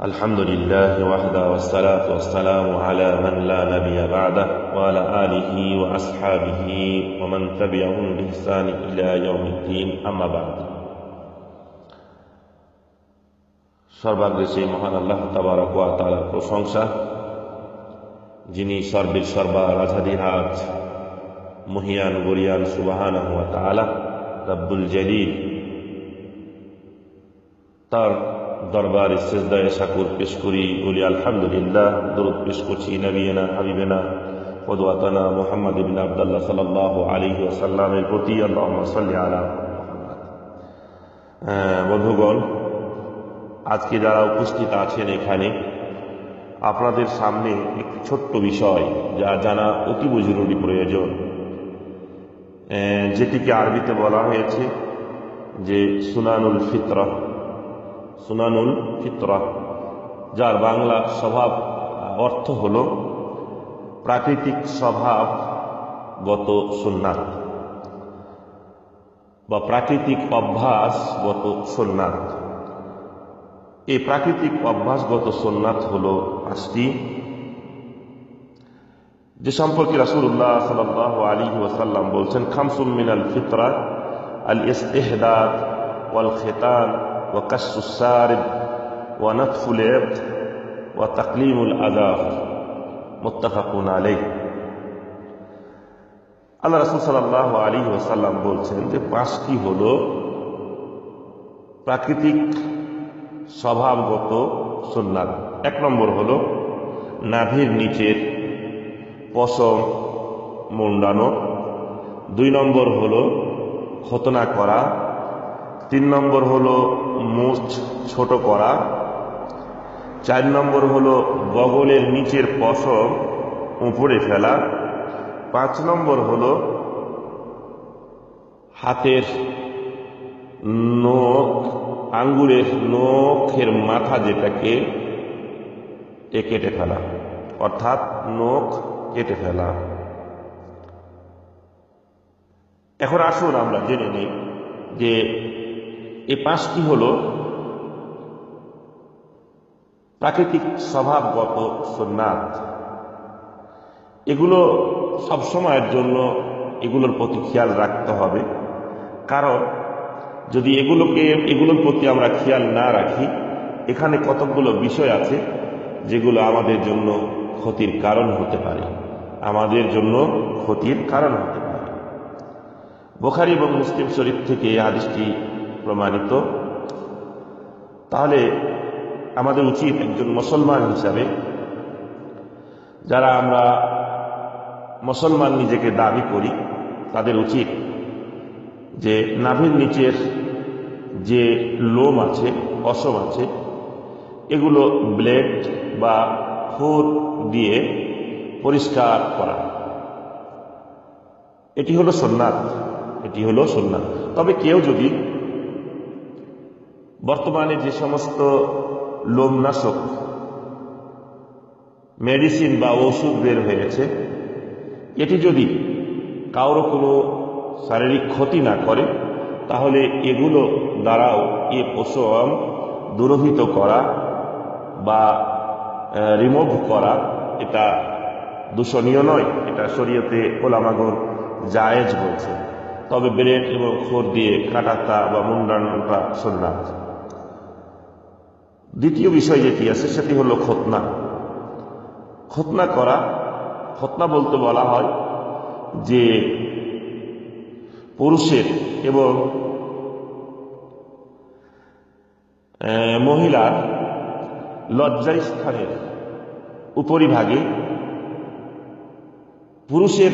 الحمد لله وحده والصلاة والسلام على من لا نبي بعده وعلى آله وأصحابه ومن تبعهم بإحسان إلى يوم الدين أما بعد সর্বাগ্রে সেই মহান আল্লাহ তাবারক ওয়া তাআলার প্রশংসা যিনি সর্বের সর্বা রাজাধিরাজ মহিয়ান গরিয়ান সুবাহানাহু ওয়া তাআলা রব্বুল জলিল তার দরবারে সেজদায় শাকুর পেশ করি। বলি আলহামদুলিল্লাহ দরুদ পেশ করছি নবীনা হাবিবেনা কদওয়াতানা মোহাম্মদ ইবিন আবদুল্লাহ সাল্লাল্লাহু আলাইহি ওয়াসাল্লামের প্রতি। আল্লাহুম্মা সাল্লি আলা আহ, বন্ধুগণ আজকে যারা উপস্থিত আছেন এখানে আপনাদের সামনে একটি ছোট্ট বিষয় যা জানা অতীব জরুরি প্রয়োজন। যেটিকে আরবিতে বলা হয়েছে যে সুনানুল ফিতরা। সুনানুল ফিতরা, যার বাংলা স্বভাব, অর্থ হল প্রাকৃতিক স্বভাবগত সুন্নাত বা প্রাকৃতিক অভ্যাসগত সুন্নাত। এই প্রাকৃতিক অভ্যাসগত সোননাথ হল পাঁচটি। যে সম্পর্কে রাসূলুল্লাহ সাল্লাল্লাহু আলাইহি ওয়াসাল্লাম বলছেন খামসুম মিনাল ফিতরা আল ইস্তিহদাদ ওয়াল খিতান ওয়া নাতফুল ইবদ ওয়া তাকলিমুল আযাফ মুত্তাফাকুন আলাইহি আল্লাহ রাসূল সাল্লাল্লাহু আলাইহি ওয়াসাল্লাম বলছেন যে পাঁচটি হলো প্রাকৃতিক স্বভাবগত সুন্নাত। এক নম্বর হল নাভির নিচের পশম মুন্ডানো দুই নম্বর হল খতনা করা। তিন নম্বর হলো মুছ ছোট করা। চার নম্বর হলো বগলের নিচের পশম উপরে ফেলা। পাঁচ নম্বর হলো হাতের নখ, আঙ্গুরের নখের মাথা যেটাকে এ কেটে ফেলা। অর্থাৎ নখ কেটে ফেলা। এখন আসুন আমরা জেনে নিই যে এই পাঁচটি হল প্রাকৃতিক স্বভাবগত সোননাথ এগুলো সবসময়ের জন্য এগুলোর প্রতি খেয়াল রাখতে হবে। কারণ যদি এগুলোকে, এগুলোর প্রতি আমরা খেয়াল না রাখি, এখানে কতকগুলো বিষয় আছে যেগুলো আমাদের জন্য ক্ষতির কারণ হতে পারে। আমাদের জন্য ক্ষতির কারণ হতে পারে। বোখারি এবং মুসলিম শরীফ থেকে এই প্রমাণিত। তাহলে আমাদের উচিত একজন মুসলমান হিসাবে, যারা আমরা মুসলমান নিজেকে দাবি করি, তাদের উচিত যে নাভির নিচের যে লোম আছে, অসম আছে, এগুলো ব্লেড বা খুর দিয়ে পরিষ্কার করা। এটি হলো সোননাথ এটি হলো সোননাথ তবে কেউ যদি বর্তমানে যে সমস্ত লোমনাশক মেডিসিন বা ওষুধ বের হয়েছে, এটি যদি কারও কোনো শারীরিক ক্ষতি না করে, তাহলে এগুলো দ্বারাও এ পশম দূরভূত করা বা রিমুভ করা এটা দূষণীয় নয়, এটা শরীয়তে ওলামাগর জায়েজ বলছে। তবে ব্রেড এবং খোর দিয়ে কাটাতা বা মুন্ডানোটা সন্ন্যাস দ্বিতীয় বিষয় যেটি আছে, সেটি হলো খতনা খতনা করা খতনা বলতে বলা হয় যে পুরুষের এবং মহিলার লজ্জায় স্থানের উপরিভাগে পুরুষের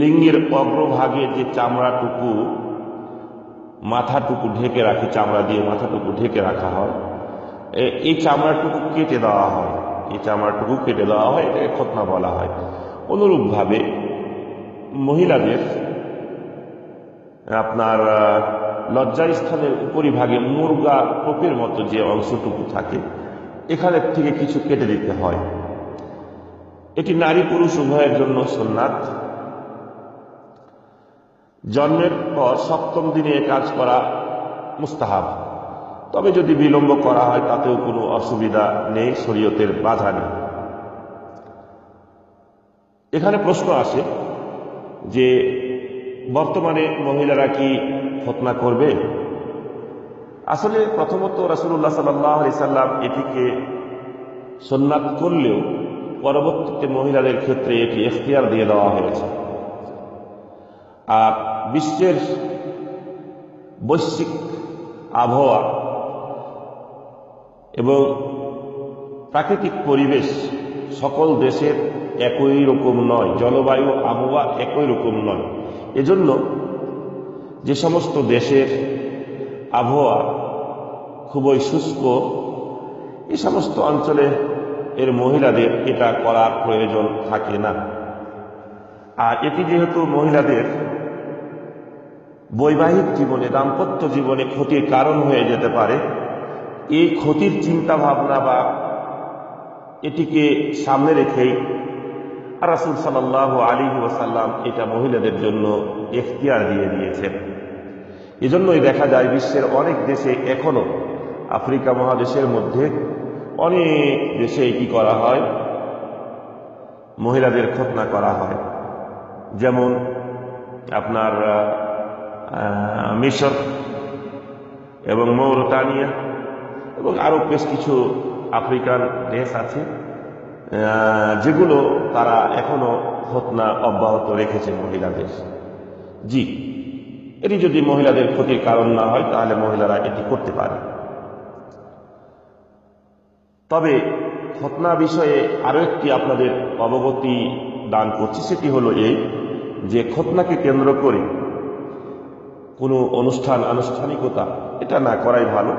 লিঙ্গের অগ্রভাগে যে চামড়াটুকু, মাথাটুকু ঢেকে রাখে, চামড়া দিয়ে মাথাটুকু ঢেকে রাখা হয় এই চামড়াটুকু কেটে দেওয়া হয়। এই চামড়াটুকু কেটে দেওয়া হয় এটাকে খতনা বলা হয়। অনুরূপভাবে মহিলাদের আপনার আহ, লজ্জাস্থানের উপরিভাগে মুরগা টোপের মতো যে অংশটুকু থাকে এখানের থেকে কিছু কেটে দিতে হয়। এটি নারী পুরুষ উভয়ের জন্য সোননাথ। জন্মের পর সপ্তম দিনে কাজ করা মুস্তাহাব। তবে যদি বিলম্ব করা হয়, তাতেও কোনো অসুবিধা নেই, শরীয়তের বাধা নেই। এখানে প্রশ্ন আসে যে, বর্তমানে মহিলারা কি খতনা করবে? আসলে প্রথমত রাসুল্লাহ সাল্লাহ সাল্লাম এটিকে সোননাথ করলেও পরবর্তীতে মহিলাদের ক্ষেত্রে এটি এখতিয়ার দিয়ে দেওয়া হয়েছে। আর বিশ্বের বৈশ্বিক আবহাওয়া এবং প্রাকৃতিক পরিবেশ সকল দেশের একই রকম নয়, জলবায়ু, আবহাওয়া একই রকম নয়। এজন্য যে সমস্ত দেশের আবহাওয়া খুবই শুষ্ক, এ সমস্ত অঞ্চলে এর মহিলাদের এটা করার প্রয়োজন থাকে না। আর এটি যেহেতু মহিলাদের বৈবাহিক জীবনে, দাম্পত্য জীবনে ক্ষতির কারণ হয়ে যেতে পারে এই ক্ষতির চিন্তা ভাবনা বা এটিকে সামনে রেখেই রাসুল সাল্লাহ আলী ওসাল্লাম এটা মহিলাদের জন্য এখতিয়ার দিয়ে দিয়েছেন। এজন্যই দেখা যায় বিশ্বের অনেক দেশে এখনও আফ্রিকা মহাদেশের মধ্যে অনেক দেশে কি করা হয়? মহিলাদের খতনা করা হয়। যেমন আপনার মিশর এবং মৌরতানিয়া এবং আরও বেশ কিছু আফ্রিকান দেশ আছে যেগুলো তারা এখনও খতনা অব্যাহত রেখেছে মহিলাদের জি, এটি যদি মহিলাদের ক্ষতির কারণ না হয়, তাহলে মহিলারা এটি করতে পারে। তবে খতনা বিষয়ে আরও একটি আপনাদের অবগতি দান করছি, সেটি হলো এই যে খতনাকে কেন্দ্র করে কোনো অনুষ্ঠান, আনুষ্ঠানিকতা, এটা না করাই ভালো।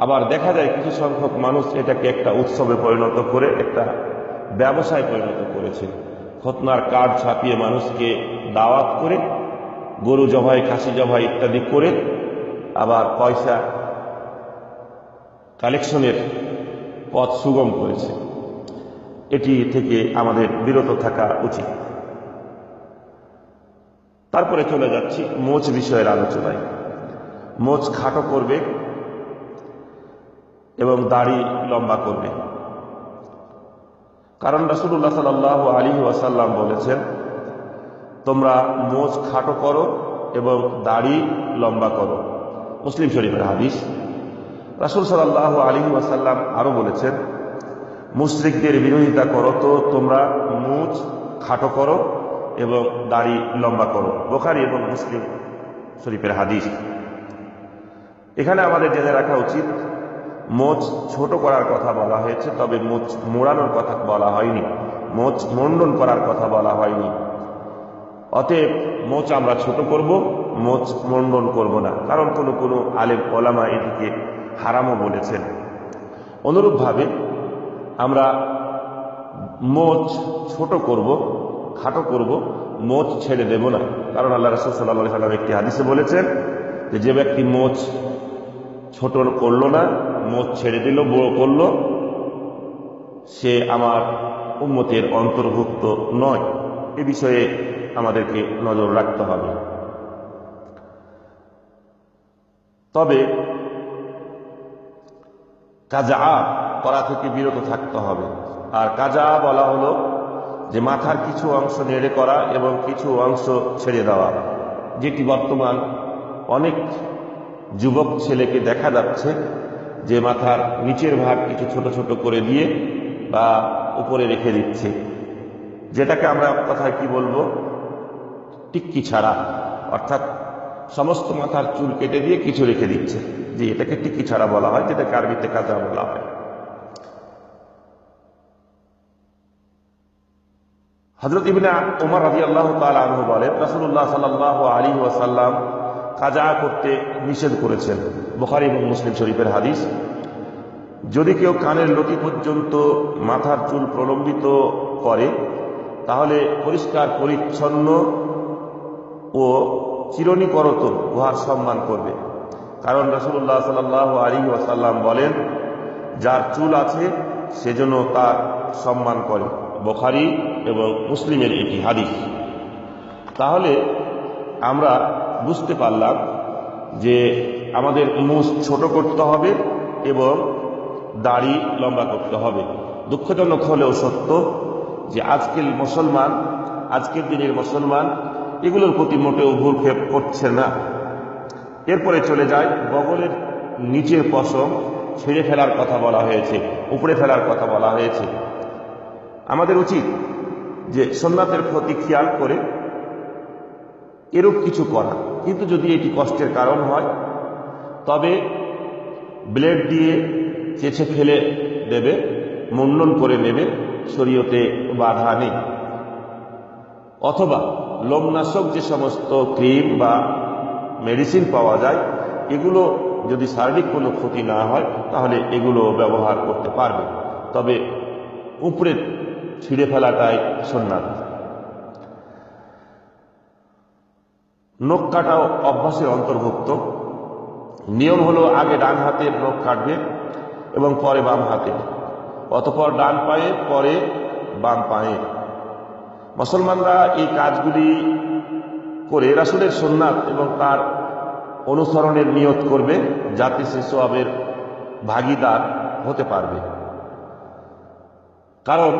আবার দেখা যায় কিছু সংখ্যক মানুষ এটাকে একটা উৎসবে পরিণত করে, একটা ব্যবসায় পরিণত করেছে। খতনার কার্ড ছাপিয়ে মানুষকে দাওয়াত করে, গরু জবাই, খাসি জবাই ইত্যাদি করে আবার পয়সা কালেকশনের পথ সুগম করেছে। এটি থেকে আমাদের বিরত থাকা উচিত। তারপরে চলে যাচ্ছি, মোচ বিষয়ের আলোচনায়। মোচ খাটো করবে এবং দাড়ি লম্বা করবে। কারণ রাসুল্লাহ সাল আলী ওয়াসাল্লাম বলেছেন, তোমরা মোচ খাটো করো এবং দাড়ি লম্বা করো। মুসলিম শরীফের হাদিস। রাসুল সাল্লাহ আলী ওয়াসাল্লাম আরও বলেছেন, মুশরিকদের বিরোধিতা করো তো তোমরা মুচ খাটো করো এবং দাড়ি লম্বা করো। বোখারি এবং মুসলিম শরীফের হাদিস। এখানে আমাদের জেনে রাখা উচিত মোচ ছোট করার কথা বলা হয়েছে, তবে মোচ মোড়ানোর কথা বলা হয়নি। মোচ মন্ডন করার কথা বলা হয়নি। অতএব মোচ আমরা ছোট করব, মোচ মন্ডন করব না। কারণ কোনো কোনো আলেম ওলামা এটিকে হারামও বলেছেন। অনুরূপভাবে আমরা মোচ ছোট করব, খাটো করব, মোচ ছেড়ে দেব না। কারণ আল্লাহ রসুল সাল্লাহ সাল্লাম একটি হাদিসে বলেছেন যে যে ব্যক্তি মোচ ছোট করল না মোচ ছেড়ে দিল বড় করল, সে আমার উন্মতের অন্তর্ভুক্ত নয়। এ বিষয়ে আমাদেরকে নজর রাখতে হবে। তবে কাজা করা থেকে বিরত থাকতে হবে। আর কাজা বলা হলো যে, মাথার কিছু অংশ নেড়ে করা এবং কিছু অংশ ছেড়ে দেওয়া, যেটি বর্তমান অনেক যুবক ছেলেকে দেখা যাচ্ছে যে মাথার নিচের ভাগ কিছু ছোট ছোট করে দিয়ে বা উপরে রেখে দিচ্ছে। যেটাকে আমরা কথায় কি বলব? টিক্কি ছাড়া। অর্থাৎ সমস্ত মাথার চুল কেটে দিয়ে কিছু রেখে দিচ্ছে। যে এটাকে টিক্কি ছাড়া বলা হয়, যেটাকে আরবিতে কাজা বলা হয়। হজরত ইবিনা উমর রাজি আল্লাহ তালু বলেন রসুল্লাহ সাল্লাহ আলী ওয়াসাল্লাম কাজা করতে নিষেধ করেছেন। বোখারি এবং মুসলিম শরীফের হাদিস, যদি কেউ কানের লতি পর্যন্ত মাথার চুল প্রলম্বিত করে, তাহলে পরিষ্কার, পরিচ্ছন্ন ও চিরনিকরত উহার সম্মান করবে। কারণ রসুল্লাহ সাল আলী ওয়াসাল্লাম বলেন, যার চুল আছে সেজন্য তার সম্মান করে। বোখারি এবং মুসলিমের এটি হাদিস। তাহলে আমরা বুঝতে পারলাম যে আমাদের মুখ ছোট করতে হবে এবং দাড়ি লম্বা করতে হবে। দুঃখজনক হলেও সত্য যে আজকের মুসলমান, আজকের দিনের মুসলমান এগুলোর প্রতি মোটেও ভুলক্ষেপ করছে না। এরপরে চলে যায়, বগলের নিচের পশম ছেড়ে ফেলার কথা বলা হয়েছে উপরে ফেলার কথা বলা হয়েছে। আমাদের উচিত যে সোমনাথের প্রতি খেয়াল করে এরূপ কিছু করা। কিন্তু যদি এটি কষ্টের কারণ হয় তবে ব্লেড দিয়ে চেছে ফেলে দেবে মুন্ডন করে নেবে, শরীয়তে বাধা নেই। অথবা লোমনাশক যে সমস্ত ক্রিম বা মেডিসিন পাওয়া যায়, এগুলো যদি শারীরিক কোনো ক্ষতি না হয়, তাহলে এগুলো ব্যবহার করতে পারবে। তবে উপরে ছিঁড়ে ফেলাটাই সন্ন্যাত নখ কাটাও অভ্যাসের অন্তর্ভুক্ত। নিয়ম হলো আগে ডান হাতের নখ কাটবে এবং পরে বাম হাতে, অতপর ডান পায়ে, পরে বাম পায়ে। মুসলমানরা এই কাজগুলি করে রাসুলের সোননাথ এবং তার অনুসরণের নিয়ত করবে যাতে সে সোয়াবের ভাগিদার হতে পারবে। কারণ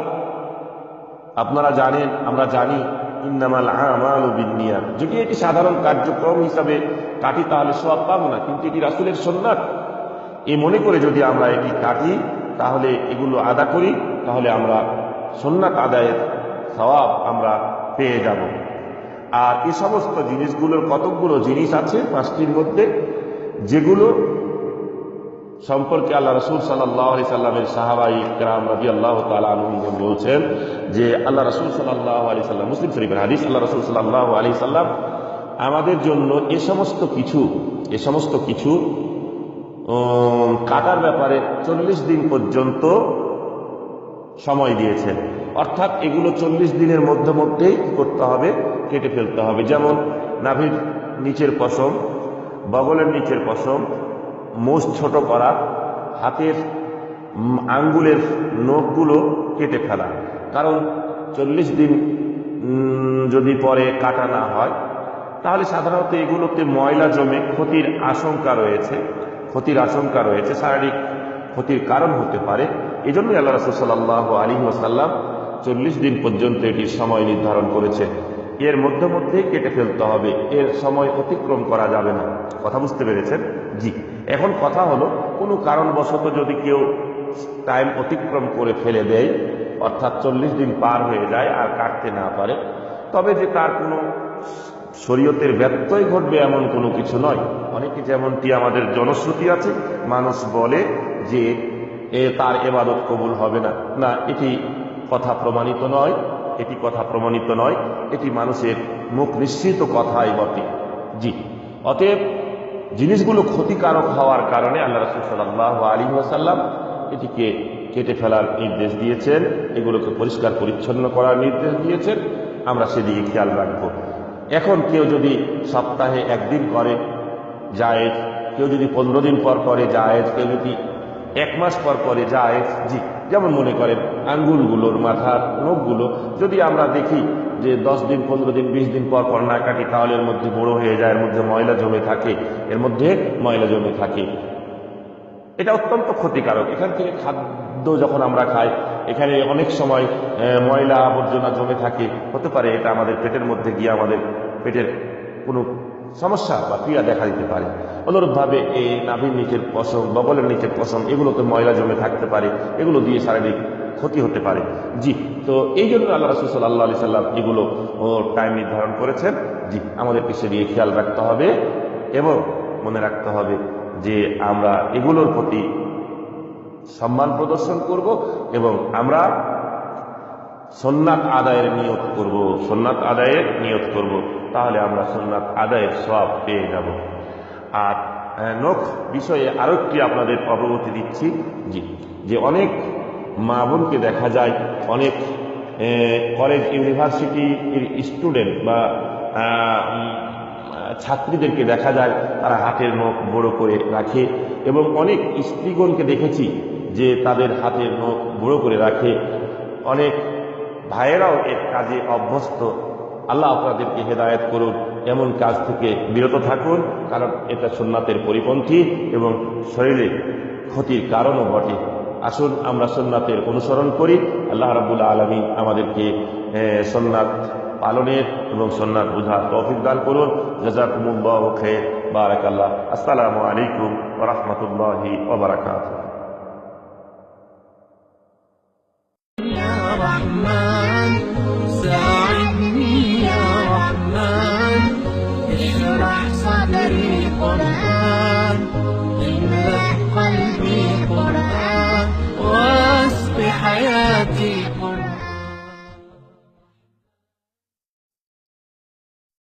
আপনারা জানেন, আমরা জানি ইন্নামাল আমাল বিনিয়া যদি এটি সাধারণ কার্যক্রম হিসাবে কাটি, তাহলে সব পাবো না, কিন্তু এটি রাসুলের সোননাথ এই মনে করে যদি আমরা এটি কাটি, তাহলে এগুলো আদা করি, তাহলে আমরা সোননাথ আদায়ের সওয়াব আমরা পেয়ে যাব। আর এ সমস্ত জিনিসগুলোর কতকগুলো জিনিস আছে পাঁচটির মধ্যে? যেগুলো সম্পর্কে আল্লাহ রসুল সাল্লাহ আলি সাল্লামের সাহাবাই কেরাম রাজি আল্লাহ তালুম বলছেন যে আল্লাহ রসুল সাল্লাহ আলি সাল্লাম, মুসলিম শরীফের হাদিস, আল্লাহ রসুল সাল্লাহ আলি সাল্লাম আমাদের জন্য এ সমস্ত কিছু, এ সমস্ত কিছু কাটার ব্যাপারে চল্লিশ দিন পর্যন্ত সময় দিয়েছেন। অর্থাৎ এগুলো চল্লিশ দিনের মধ্যে মধ্যেই করতে হবে, কেটে ফেলতে হবে। যেমন নাভির নিচের পশম, বগলের নিচের পশম মোষ ছোট করা, হাতের আঙ্গুলের নখগুলো কেটে ফেলা। কারণ চল্লিশ দিন যদি পরে কাটা না হয়, তাহলে সাধারণত এগুলোতে ময়লা জমে ক্ষতির আশঙ্কা রয়েছে, ক্ষতির আশঙ্কা রয়েছে, শারীরিক ক্ষতির কারণ হতে পারে। এই জন্যই আল্লাহ রসুল সাল্লাহ আলী ওসাল্লাম চল্লিশ দিন পর্যন্ত এটির সময় নির্ধারণ করেছে। এর মধ্যে মধ্যেই কেটে ফেলতে হবে। এর সময় অতিক্রম করা যাবে না। কথা বুঝতে পেরেছেন? জি। এখন কথা হলো, কোনো কারণবশত যদি কেউ টাইম অতিক্রম করে ফেলে দেয়, অর্থাৎ চল্লিশ দিন পার হয়ে যায় আর কাটতে না পারে, তবে যে তার কোনো শরীয়তের ব্যত্যয় ঘটবে এমন কোনো কিছু নয়। অনেকে যেমনটি আমাদের জনশ্রুতি আছে, মানুষ বলে যে এ তার এবাদত কবুল হবে না। না, এটি কথা প্রমাণিত নয়, এটি কথা প্রমাণিত নয়, এটি মানুষের মুখ নিশ্চিত কথাই বটে। জি। অতএব জিনিসগুলো ক্ষতিকারক হওয়ার কারণে আল্লাহ রসুল সাল্লাহ আলী আসাল্লাম এটিকে কেটে ফেলার নির্দেশ দিয়েছেন, এগুলোকে পরিষ্কার পরিচ্ছন্ন করার নির্দেশ দিয়েছেন, আমরা সেদিকে খেয়াল রাখব। এখন কেউ যদি সপ্তাহে একদিন করে জায়েজ, কেউ যদি পনেরো দিন পর করে জায়েজ, কেউ যদি এক মাস পর করে জায়েজ, জি। যেমন মনে করেন আঙ্গুলগুলোর মাথার নখগুলো, যদি আমরা দেখি যে দশ দিন, পনেরো দিন, বিশ দিন পর পর না কাটি, তাহলে এর মধ্যে বড় হয়ে যায়, এর মধ্যে ময়লা জমে থাকে, এর মধ্যে ময়লা জমে থাকে। এটা অত্যন্ত ক্ষতিকারক। এখান থেকে খাদ্য যখন আমরা খাই, এখানে অনেক সময় ময়লা আবর্জনা জমে থাকে। হতে পারে এটা আমাদের পেটের মধ্যে গিয়ে আমাদের পেটের কোনো সমস্যা বা পীড়া দেখা দিতে পারে। অনুরূপভাবে এই নাভির নিচের পশম, বগলের নিচের পশম, এগুলোতে ময়লা জমে থাকতে পারে, এগুলো দিয়ে শারীরিক ক্ষতি হতে পারে। জি, তো এই জন্য আল্লাহ রসুল সাল্লাহ আলি সাল্লাম এগুলো টাইম নির্ধারণ করেছেন। জি আমাদেরকে সেদিকে খেয়াল রাখতে হবে এবং মনে রাখতে হবে যে আমরা এগুলোর প্রতি সম্মান প্রদর্শন করব এবং আমরা সোননাথ আদায়ের নিয়ত করব সোননাথ আদায়ের নিয়ত করব। তাহলে আমরা সোননাথ আদায়ের সব পেয়ে যাব। আর নখ বিষয়ে আরও একটি আপনাদের অবগতি দিচ্ছি, জি, যে অনেক মা বোনকে দেখা যায়, অনেক কলেজ ইউনিভার্সিটির স্টুডেন্ট বা ছাত্রীদেরকে দেখা যায়, তারা হাতের নখ বড় করে রাখে এবং অনেক স্ত্রীগণকে দেখেছি যে তাদের হাতের নখ বড় করে রাখে। অনেক ভাইয়েরাও এর কাজে অভ্যস্ত। আল্লাহ আপনাদেরকে হেদায়েত করুন। এমন কাজ থেকে বিরত থাকুন, কারণ এটা সোননাথের পরিপন্থী এবং শরীরে ক্ষতির কারণও ঘটে আসুন, আমরা সোননাথের অনুসরণ করি। আল্লাহ রাবুল আলমী আমাদেরকে সোননাথ পালনের এবং সোননাথ বোঝার তফিক দান করুন। জাজাকুমুল্লাহ খের বারাকাল্লাহ। আসসালামু আলাইকুম রহমতুল্লাহি ওবরাকাত